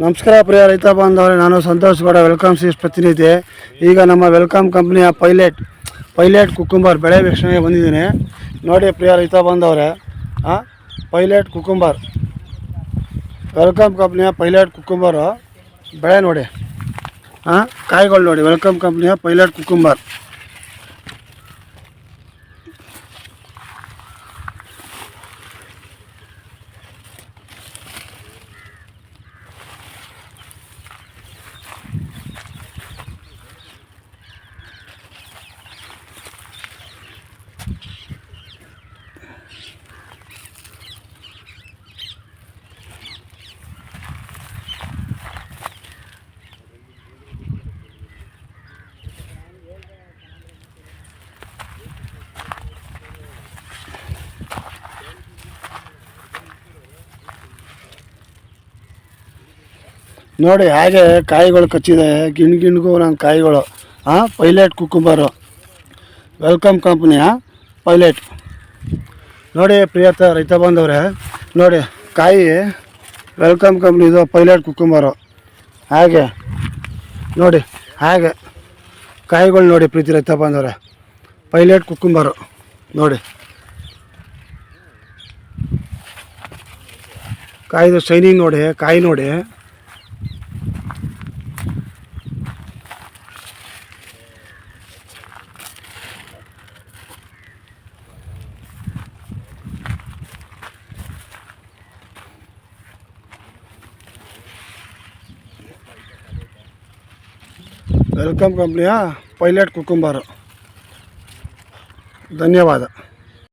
ನಮಸ್ಕಾರ ಪ್ರಿಯ ರೈತ ಬಾಂಧವರೇ, ನಾನು ಸಂತೋಷ್ ಗೌಡ ವೆಲ್ಕಮ್ ಸೀಸ್ ಪ್ರತಿನಿಧಿ. ಈಗ ನಮ್ಮ ವೆಲ್ಕಮ್ ಕಂಪ್ನಿಯ ಪೈಲೆಟ್ ಪೈಲಟ್ ಕುಕುಂಬರ್ ಬೆಳೆ ವೀಕ್ಷಣೆಗೆ ಬಂದಿದ್ದೀನಿ. ನೋಡಿ ಪ್ರಿಯ ರೈತ ಬಾಂಧವರೇ ಹಾಂ ಪೈಲಟ್ ಕುಕುಂಬರ್. ವೆಲ್ಕಮ್ ಕಂಪ್ನಿಯ ಪೈಲಟ್ ಕುಕುಂಬರು, ಬೆಳೆ ನೋಡಿ. ಹಾಂ ಕಾಯಿಗಳು ನೋಡಿ ವೆಲ್ಕಮ್ ಕಂಪ್ನಿಯ ಪೈಲಟ್ ಕುಕ್ಕುಂಬರ್ ನೋಡಿ ಹಾಗೆ ಕಾಯಿಗಳು ಕಚ್ಚಿದೆ. ಗಿಣ್ ಗಿಣ್ಗೂ ನನ್ನ ಕಾಯಿಗಳು. ಹಾಂ ಪೈಲಟ್ ಕುಕ್ಕುಂಬರು ವೆಲ್ಕಮ್ ಕಂಪ್ನಿಯ? ಪೈಲಟ್ ನೋಡಿ ಪ್ರಿಯತ ರೈತ ಬಂದವ್ರೆ, ನೋಡಿ ಕಾಯಿ ವೆಲ್ಕಮ್ ಕಂಪ್ನಿದು ಪೈಲಟ್ ಕುಕ್ಕುಂಬರು ಹಾಗೆ, ನೋಡಿ, ಹಾಗೆ ಕಾಯಿಗಳು ನೋಡಿ ಪ್ರೀತಿ ರೈತ ಬಂದವ್ರೆ. ಪೈಲಟ್ ಕುಕ್ಕುಂಬರು ನೋಡಿ. ಕಾಯಿದು ಶೈನಿಂಗ್ ನೋಡಿ, ಕಾಯಿ ನೋಡಿ. ವೆಲ್ಕಮ್ ಕಂಪ್ನಿಯ ಪೈಲಟ್ ಕುಕ್ಕುಂಬರು ಧನ್ಯವಾದ